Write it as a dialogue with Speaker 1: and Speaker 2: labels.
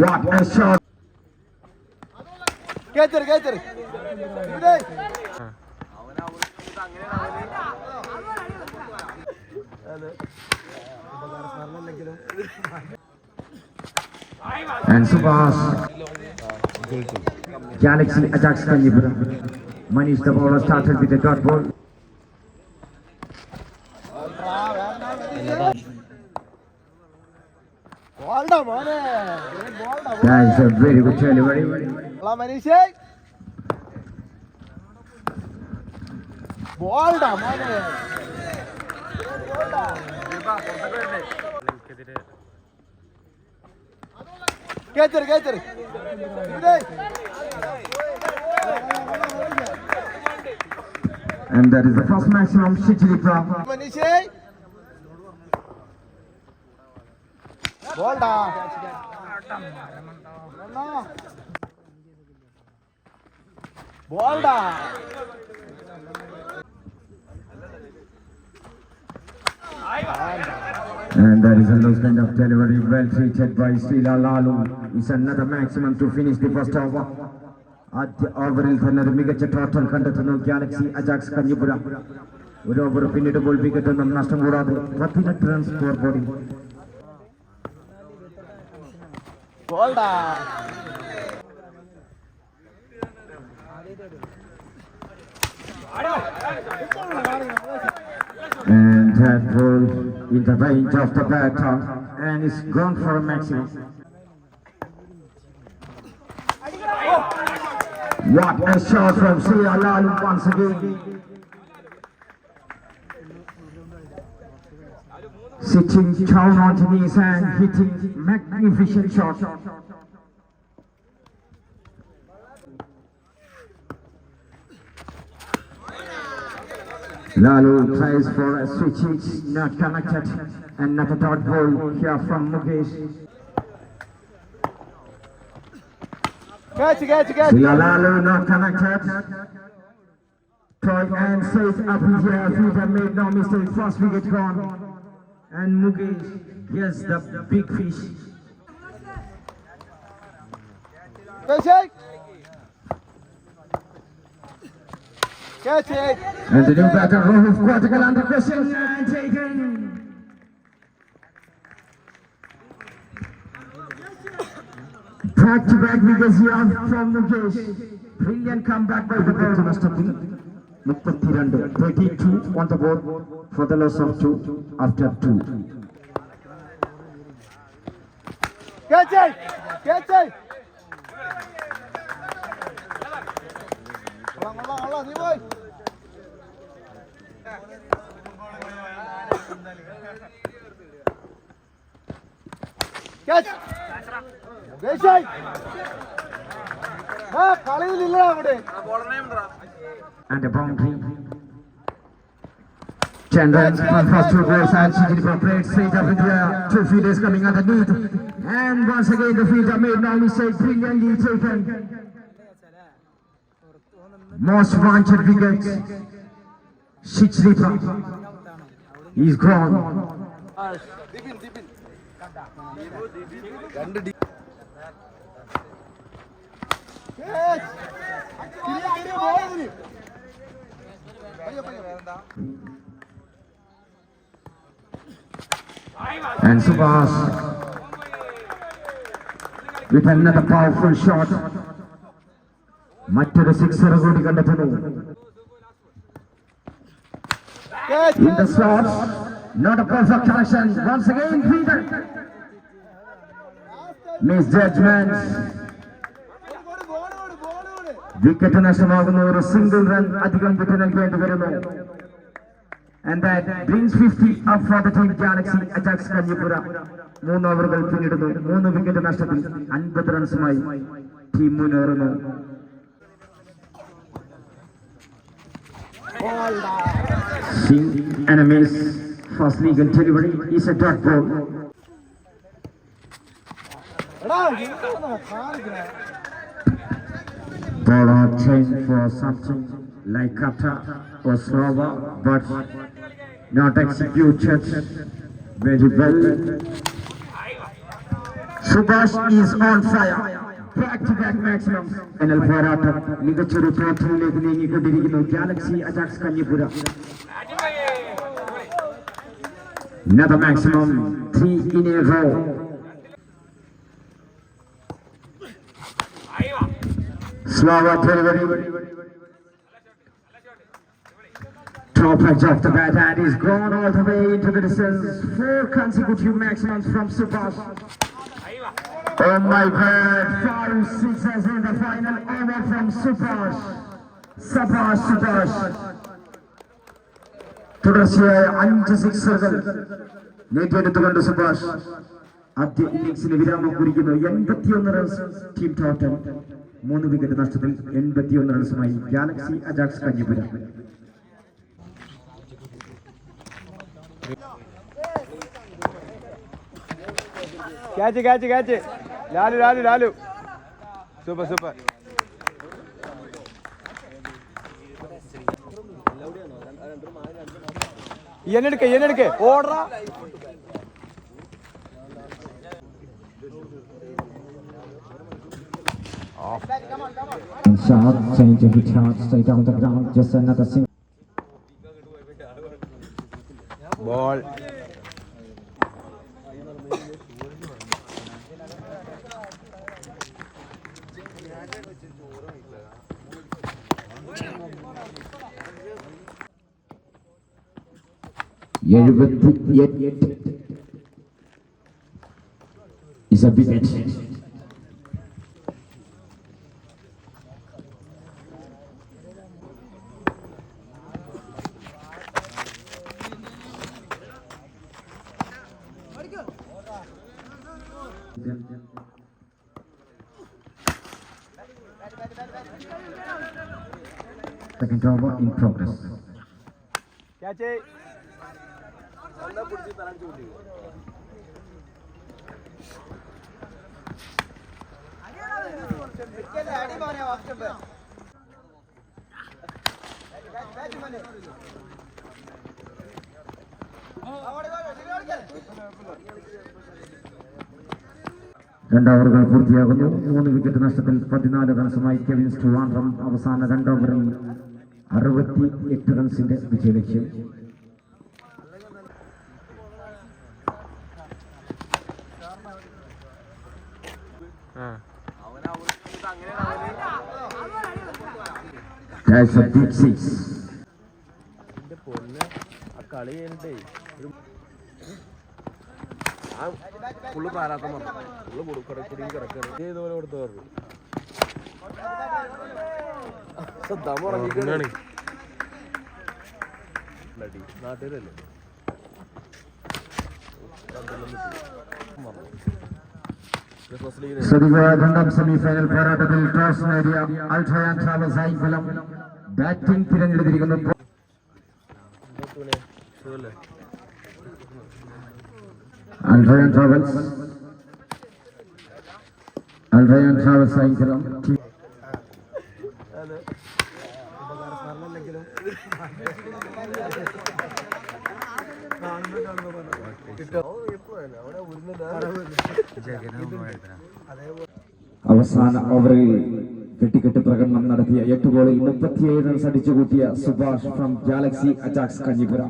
Speaker 1: What a shot!
Speaker 2: കേച്ചര് കേച്ചര് ഇതേ
Speaker 1: And Subhas. Galaxy attacks Kanjipura. Manish the bowler started with a dot ball.
Speaker 2: ബോൾഡാ
Speaker 1: That's a very good delivery.
Speaker 2: Hello മനീഷേ ബോൾഡാ മോനെ കേച്ചര് കേച്ചര് ഇതേ
Speaker 1: And that is the first maximum Shichilipra.
Speaker 2: മനീഷേ ബോൾഡാ ബോൾഡാ
Speaker 1: And that is a low kind of delivery, well treated by Srila Lalu. It's another maximum to finish the first over. ആദ്യ ഓവറിൽ തന്നെ ഒരു മികച്ച total കണ്ടെത്തുന്നു Galaxy Ajax Kanjippura ഒരു over പിന്നിടുമ്പോൾ വിക്കറ്റൊന്നും നഷ്ടം കൂടാതെ പതിനെട്ട് റൺ സ്കോർ ബോർഡിൽ And that ball in the range of the baton and is gone for a maximum. What a shot from Sri Alal once again. sitting down onto knees and hitting magnificent shot. Lalu tries for a switch, it's not connected. and not a dot ball here from Mukesh.
Speaker 2: Catch, catch, catch.
Speaker 1: Lalu not connected. Troy and safe up here, Future made no mistake, first wicket gone and Mugesh Yes, the big fish.
Speaker 2: Catch it!
Speaker 1: And the new batter, Rohit Quadrigal under question and taken. Back to back because you are from Mugesh. Brilliant comeback by the Master മുപ്പത്തിരണ്ട്. Thirty two
Speaker 2: on the board for the loss of two after two കളിയിലില്ല അവിടെ
Speaker 1: and a boundary. Chandran first two goals and she did for plate up of the Two fielders coming underneath. And once again the fielder made no mistake, brilliantly taken. Most wanted wicket. Shichripa. He's gone.
Speaker 2: Yes.
Speaker 1: And Subhas with another powerful shot. മറ്റൊരു sixer കൂടി കണ്ടെത്തുന്നു in the slot. Not a perfect connection. Once again, Peter. Misjudgment. Wicket നഷ്ടമാകുന്ന ഒരു single run അധികം വിട്ടു നൽകേണ്ടി വരുന്നു. And that brings 50 up for the team Galaxy attacks Kanjippura മൂന്ന് ഓവറുകൾ പിന്നിടുന്നു. മൂന്ന് വിക്കറ്റ് നഷ്ടത്തിൽ അൻപത് റൺസുമായി ടീം മുന്നേറുന്നു. Enemies first legal delivery is a dot ball.
Speaker 2: എടാ എന്താണ് കാണിക്കണേ
Speaker 1: Bowler change for something like cutter or slower, but not executed very well. Subhash is on fire back to back maximum എന്നാൽ പോരാട്ടം മികച്ചൊരു ടോട്ടലിലേക്ക് നീങ്ങിക്കൊണ്ടിരിക്കുന്നു Galaxy Ajax Kanjippura Another maximum three in a row. Slower delivery. Top edge of the bat and is gone all the way into the distance. Four consecutive maximums from Subhash. Oh my god, five sixes in the final over from Subhash. Subhash, Subhash. തുടർച്ചയായ അഞ്ച് സിക്സറുകൾ നേടിയെടുത്തുകൊണ്ട് സുഭാഷ് ആദ്യ ഇന്നിംഗ്സിന് വിരാമം കുറിക്കുന്നു എൺപത്തിയൊന്ന് runs team total മൂന്ന് wicket നഷ്ടത്തിൽ എൺപത്തിയൊന്ന് റൺസുമായി Galaxy Ajax Kanjipuram
Speaker 2: catch catch catch Lalu Lalu Lalu. Super super എന്നെടുക്ക എന്നെടുക്ക ഓടറാ.
Speaker 1: Shot change of shot straight on the ground. Just another single.
Speaker 2: Ball.
Speaker 1: எழுபத்தி எட்டு is a wicket Second over in progress.
Speaker 2: Catch it.
Speaker 1: അവിടെ രണ്ട് ഓവറുകൾ പൂർത്തിയാകുന്നു. മൂന്ന് wicket നഷ്ടത്തിൽ പതിനാല് റൺസുമായി കെവിൻ സ്റ്റുവാൻഡ്രം അവസാന രണ്ട് ഓവറിൽ അറുപത്തി എട്ട് റൺസിന്റെ വിജയലക്ഷ്യം.
Speaker 2: കളി കഴിഞ്ഞിട്ടേ ആ ഫുള്ള് പ്രാരാത്തം പറഞ്ഞു ഫുള്ള് കൊടുക്കട കുടി കിടക്കാണ്. ഇതുപോലെ കൊടുത്തു പറഞ്ഞു ദം ഉറങ്ങിക്കാണ്. നാട്ടുകാരല്ലേ?
Speaker 1: രണ്ടാം സെമിഫൈനൽ പോരാട്ടത്തിൽ ടോസ് നേടിയ അൾട്രയാൻ ട്രാവൽസ് ഐഫലം ബാറ്റിംഗ് തിരഞ്ഞെടുത്തിരിക്കുന്നു.
Speaker 2: സുഖല്ലേ
Speaker 1: അൾട്രയാൻ ട്രാവൽസ് അൾട്രയാൻ ട്രാവൽസ്
Speaker 2: അവിടെ
Speaker 1: അവസാന ഓവറിൽ വെട്ടിക്കെട്ട് പ്രകടനം നടത്തിയ എട്ട് ഗോളിൽ മുപ്പത്തിയേഴ് runs അടിച്ചുകൂട്ടിയ Subhash from Galaxy Ajax Kanjipura